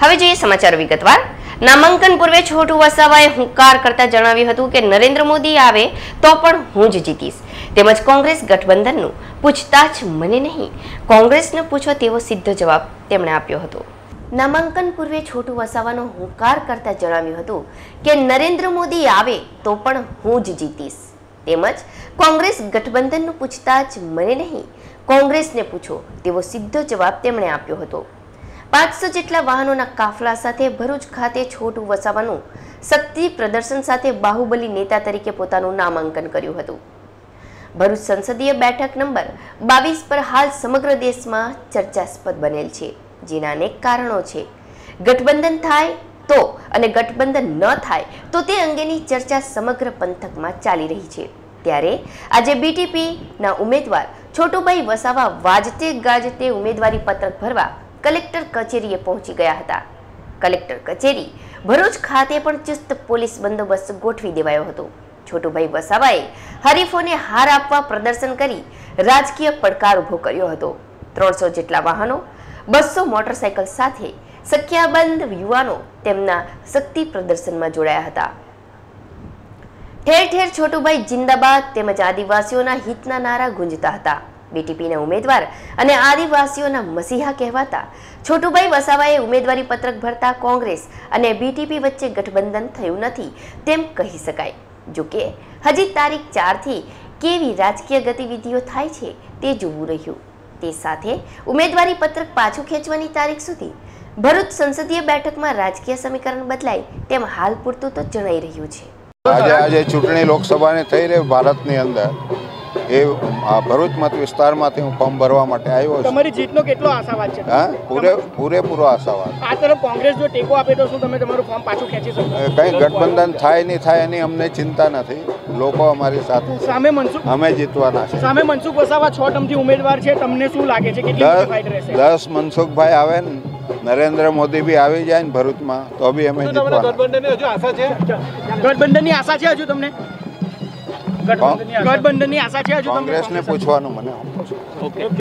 હવે જોઈએ સમાચાર વિગતવાર. નામાંકન પૂર્વે છોટુ વસાવાએ હુંકાર કરતા જણાવ્યું હતું કે, નરેન્દ્ર મોદી આવે તો પણ હું જ જીતીશ. તેમજ કોંગ્રેસ ગઠબંધનનું પૂછતાછ મને નહીં. કોંગ્રેસને પૂછો તેવો સીધો જવાબ તેમણે આપ્યો હતો. નામાંકન પૂર્વે છોટુ વસાવાનો હુંકાર કરતા જણાવ્યું હતું કે, નરેન્દ્ર મોદી આવે તો પણ હું જ જીતીશ. તેમજ કોંગ્રેસ ગઠબંધનનું પૂછતાછ મને નહીં. કોંગ્રેસને પૂછો તેવો સીધો જવાબ તેમણે આપ્યો હતો. પાંચસો જેટલા વાહનોના કાફલા સાથે ભરૂચ ખાતે છોટું વસાવાનું શક્તિ પ્રદર્શન સાથે બાહુબલી નેતા તરીકે પોતાનું નામાંકન કર્યું હતું. ભરૂચ સંસદીય બેઠક નંબર બાવીસ પર હાલ સમગ્ર દેશમાં ચર્ચાસ્પદ બનેલ છે. જેના અનેક કારણો છે. ગઠબંધન થાય તો અને ગઠબંધન ન થાય તો તે અંગેની ચર્ચા સમગ્ર પંથકમાં ચાલી રહી છે. ત્યારે આજે બીટીપીના ઉમેદવાર છોટુભાઈ વસાવા વાજતે ગાજતે ઉમેદવારી પત્રક ભરવા કલેક્ટર કચેરીએ પહોંચી ગયા હતા. કલેક્ટર કચેરી ભરૂચ ખાતે પણ ચુસ્ત પોલીસ બંદોબસ્ત ગોઠવી દેવાયો હતો. છોટુભાઈ વસાવાએ હરીફોને હાર આપવા પ્રદર્શન કરી રાજકીય પડકાર ઊભો કર્યો હતો. ત્રણસો જેટલા વાહનો, બસો મોટરસાયકલ સાથે સંખ્યાબંધ યુવાનો તેમના શક્તિ પ્રદર્શનમાં જોડાયા હતા. ઠેર ઠેર છોટુભાઈ જિંદાબાદ તેમજ આદિવાસીઓના હિતના નારા ગુંજતા હતા. બીટીપીના ઉમેદવાર અને આદિવાસીઓના મસીહા કહેવાતા. છોટુભાઈ વસાવાએ ઉમેદવારી પત્રક ભરતા કોંગ્રેસ અને બીટીપી વચ્ચે ગઠબંધન થયું નથી તેમ કહી શકાય. જોકે, હજી તારીખ ચારથી કેવી રાજકીય ગતિવિધિઓ થાય છે તે જોવું રહ્યું. તે સાથે ઉમેદવારી પત્રક પાછું ખેંચવાની તારીખ સુધી ભરૂચ સંસદીય બેઠકમાં રાજકીય સમીકરણ બદલાય તેમ હાલ પૂરતું તો જણાઈ રહ્યું છે. આજે આજે ચૂંટણી લોકસભાની થઈ રહી, ભારતની અંદર. એ ભરૂચ મત વિસ્તારમાંથી હું ફોર્મ ભરવા માટે આવ્યો છું. તમારી જીતનો કેટલો આશાવાદ છે? હા? પૂરે પૂરેપૂરો આશાવાદ. આ તરફ કોંગ્રેસ જો ટેકો આપે તો શું તમે તમારું ફોર્મ પાછું ખેંચી શકો? કંઈ ગઠબંધન થાય નહીં થાય એની અમને ચિંતા નથી. લોકો અમારી સાથે સામે મનસુખ અમે જીતવાના છે. સામે મનસુખ વસાવા છ ટર્મથી ઉમેદવાર છે. તમને શું લાગે છે? કેટલી ફાઇટ રહેશે? દસ મનસુખભાઈ આવે ને નરેન્દ્ર મોદી બી આવી જાય ને ભરૂચમાં તો બી અમે જીતવાના. ગઠબંધનની આશા છે હજુ તમને? ગઠબંધનની આશા છે? હજુ કોંગ્રેસને પૂછવાનું મને.